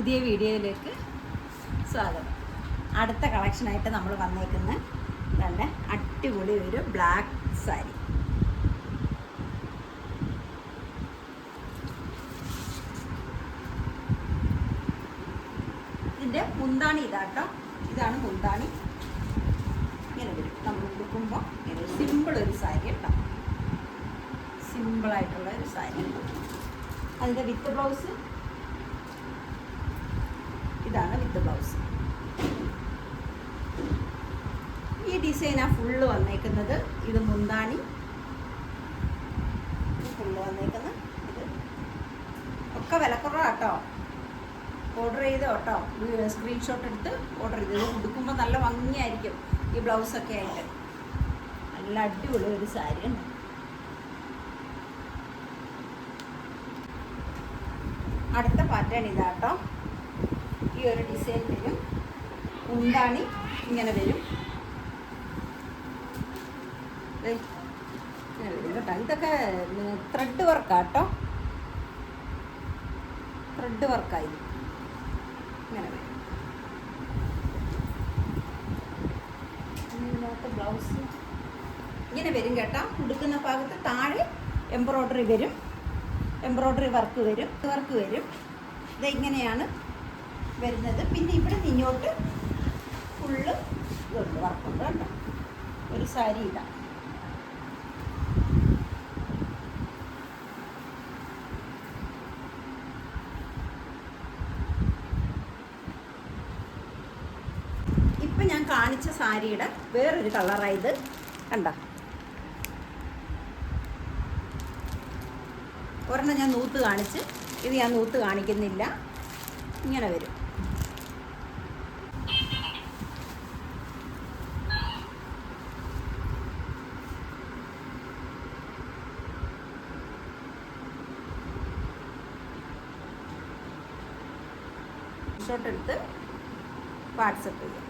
പുതിയ വീഡിയോയിലേക്ക് സ്വാഗതം. അടുത്ത കളക്ഷനായിട്ട് നമ്മൾ വന്നേക്കുന്ന നല്ല അടിപൊളി ഒരു ബ്ലാക്ക് സാരി ഇതിന്റെ മുന്താണി ഇതാട്ടോ ഇതാണ് മുന്താണി. ഇങ്ങനെ വരും. നമ്മൾ കൊടുക്കുമ്പോൾ ഇങ്ങനെ സിമ്പിൾ ഒരു സാരി കേട്ടോ സിമ്പിളായിട്ടുള്ള ഒരു സാരി അതിന്റെ വിത്ത് ബ്ലൗസ് ഇതാണ് വിത്ത് ബ്ലൗസ് ഈ ഡിസൈനാണ് ഫുള്ള് വന്നേക്കുന്നത്. ഇത് മുന്താണി. ഫുള്ള് വന്നേക്കുന്നത്. ഇത് ഒക്കെ വിലക്കുറവാട്ടോ. ഓർഡർ ചെയ്ത് കേട്ടോ സ്ക്രീൻഷോട്ട് എടുത്ത് ഓർഡർ ചെയ്ത്. ഇത് ഉടുക്കുമ്പോൾ നല്ല ഭംഗിയായിരിക്കും ഈ ബ്ലൗസൊക്കെ ആയിട്ട്. നല്ല അടിപൊളി ഒരു സാരി ഉണ്ട് അടുത്ത പാറ്റേൺ ഇതാട്ടോ. ഈ ഒരു ഡിസൈൻ വരും. ഉണ്ടാണി ഇങ്ങനെ വരും. വരും കേട്ടോ ഇതൊക്കെ ത്രെഡ് വർക്കാട്ടോ ത്രെഡ് വർക്കായി ഇങ്ങനെ വരും. ബ്ലൗസ് ഇങ്ങനെ വരും കേട്ടോ. ഉടുക്കുന്ന ഭാഗത്ത് താഴെ എംബ്രോയ്ഡറി വരും. എംബ്രോയ്ഡറി വർക്ക് വരും. വർക്ക് വരും. ഇതെങ്ങനെയാണ് വരുന്നത്. പിന്നെ ഇവിടെ നിന്നോട്ട് ഫുള്ള് ഇതുണ്ട് വർക്കുണ്ട് കേട്ടോ. ഒരു സാരി ഇടാം ഇപ്പം ഞാൻ കാണിച്ച സാരിയുടെ വേറൊരു കളറായത് കണ്ട? ഒരെണ്ണം ഞാൻ നൂത്ത് കാണിച്ച് ഇത് ഞാൻ നൂത്ത് കാണിക്കുന്നില്ല. ഇങ്ങനെ വരും. ഷോട്ട് എടുത്ത് വാട്സപ്പ് ചെയ്യാം.